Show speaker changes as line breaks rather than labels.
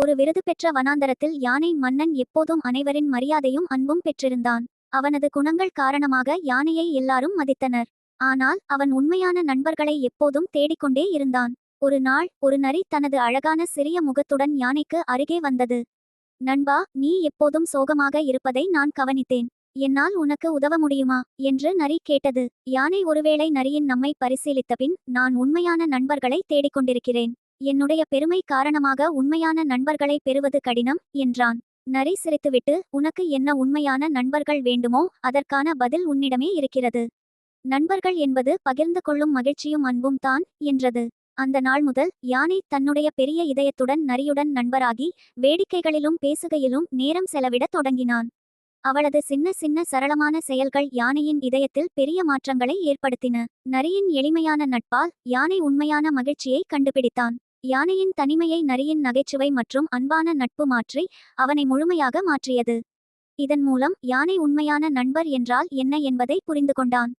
ஒரு விருது பெற்ற வனாந்தரத்தில் யானை மன்னன் எப்போதும் அனைவரின் மரியாதையும் அன்பும் பெற்றிருந்தான். அவனது குணங்கள் காரணமாக யானையை எல்லாரும் மதித்தனர். ஆனால் அவன் உண்மையான நண்பர்களை எப்போதும் தேடிக்கொண்டே இருந்தான். ஒரு நாள் ஒரு நரி தனது அழகான சிறிய முகத்துடன் யானைக்கு அருகே வந்தது. நண்பா நீ எப்போதும் சோகமாக இருப்பதை நான் கவனித்தேன். என்னால் உனக்கு உதவ முடியுமா? என்று நரி கேட்டது. யானை ஒருவேளை நரியின் நம்மை பரிசீலித்தபின் நான் உண்மையான நண்பர்களை தேடிக்கொண்டிருக்கிறேன். என்னுடைய பெருமை காரணமாக உண்மையான நண்பர்களை பெறுவது கடினம் என்றான். நரி சிரித்துவிட்டு உனக்கு என்ன உண்மையான நண்பர்கள் வேண்டுமோ அதற்கான பதில் உன்னிடமே இருக்கிறது. நண்பர்கள் என்பது பகிர்ந்து கொள்ளும் மகிழ்ச்சியும் அன்பும் தான் என்றது. அந்த நாள் முதல் யானை தன்னுடைய பெரிய இதயத்துடன் நரியுடன் நண்பராகி வேடிக்கைகளிலும் பேசுகையிலும் நேரம் செலவிடத் தொடங்கினான். அவளது சின்ன சின்ன சரளமான செயல்கள் யானையின் இதயத்தில் பெரிய மாற்றங்களை ஏற்படுத்தின. நரியின் எளிமையான நட்பால் யானை உண்மையான மகிழ்ச்சியை கண்டுபிடித்தான். யானையின் தனிமையை நரியின் நகைச்சுவை மற்றும் அன்பான நட்பு மாற்றி அவனை முழுமையாக மாற்றியது. இதன் மூலம் யானை உண்மையான நண்பர் என்றால் என்ன என்பதை புரிந்து கொண்டான்.